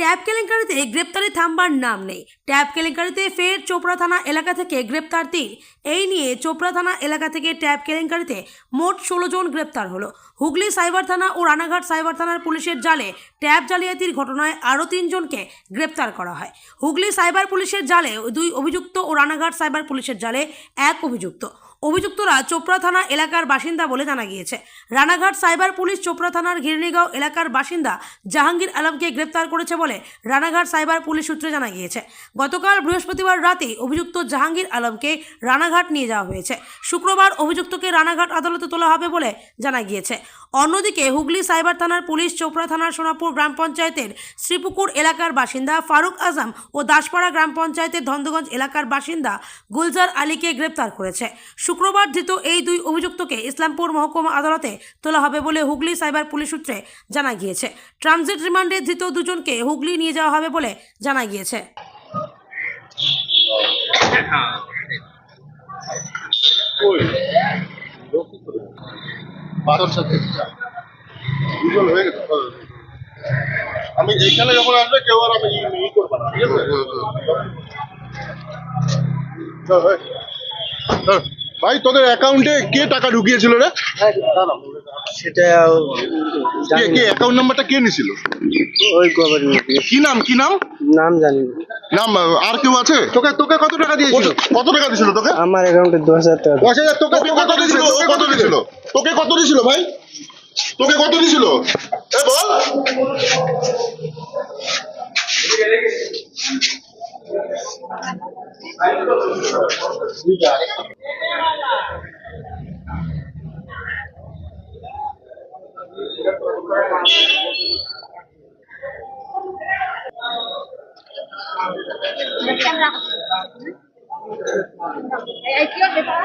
Tab কেলেঙ্কারিতে গ্রেপ্তারি থামবার নাম নেই। ট্যাব কেলেঙ্কারিতে ফের চোপড়া থানা এলাকা থেকে গ্রেপ্তার তিন। এই নিয়ে চোপড়া থানা এলাকা থেকে ট্যাব কেলেঙ্কারিতে মোট ষোলো জন গ্রেপ্তার হলো। হুগলি সাইবার থানা ও রানাঘাট সাইবার থানার পুলিশের জালে ট্যাব জালিয়াতির ঘটনায় আরও তিনজনকে গ্রেপ্তার করা হয়। হুগলি সাইবার পুলিশের জালে দুই অভিযুক্ত ও রানাঘাট সাইবার পুলিশের জালে এক অভিযুক্ত। অভিযুক্তরা চোপড়া থানা এলাকার বাসিন্দা বলে জানা গিয়েছে। রানাঘাট সাইবার পুলিশ চোপড়া থানার ঘিরনিগাঁও এলাকার বাসিন্দা জাহাঙ্গীর আলমকে গ্রেপ্তার করেছে বলে রানাঘাট সাইবার পুলিশ সূত্রে জানা গিয়েছে। গতকাল বৃহস্পতিবার রাতে অভিযুক্ত জাহাঙ্গীর আলমকে রানাঘাট নিয়ে যাওয়া হয়েছে। শুক্রবার অভিযুক্তকে রানাঘাট আদালতে তোলা হবে বলে জানা গিয়েছে। অন্যদিকে হুগলি সাইবার থানার পুলিশ চোপড়া থানার সোনাপুর গ্রাম পঞ্চায়েতের শ্রীপুকুর এলাকার বাসিন্দা ফারুক আজম ও দাসপাড়া গ্রাম পঞ্চায়েতের ধন্দগঞ্জ এলাকার বাসিন্দা গুলজার আলীকে গ্রেপ্তার করেছে। শুক্রবার ধৃত এই দুই অভিযুক্তকে ইসলামপুর মহকুমা আদালতে তোলা হবে বলে হুগলি সাইবার পুলিশ সূত্রে জানা গিয়েছে ট্রানজিট রিমান্ডে ধৃত দুজনকে হুগলি নিয়ে যাওয়া হবে বলে জানা গিয়েছে আমি এইখানে যখন আসবে কেউ আর আমি ই- করব না ঠিক আছে হ্যাঁ। হ্যাঁ। ভাই তোদের অ্যাকাউন্টে কে টাকা ঢুকিয়েছিল রে? সেটা কে কে? অ্যাকাউন্ট নাম্বারটা কে নিছিল? ওই গভর্নমেন্ট কি নাম কি নাম? নাম জানি না। নাম আর কেউ আছে? তোকে তোকে কত টাকা দিয়েছিল? কত টাকা দিয়েছিল তোকে? আমার অ্যাকাউন্টে দু হাজার টাকা। দশ হাজার তোকে তোকে কত দিয়েছিল? ও কত দিয়েছিল? তোকে কত দিয়েছিল ভাই? তোকে কত দিয়েছিল? এ বল। Nag-camera ako. Hmm? Ay, IQ, di ba?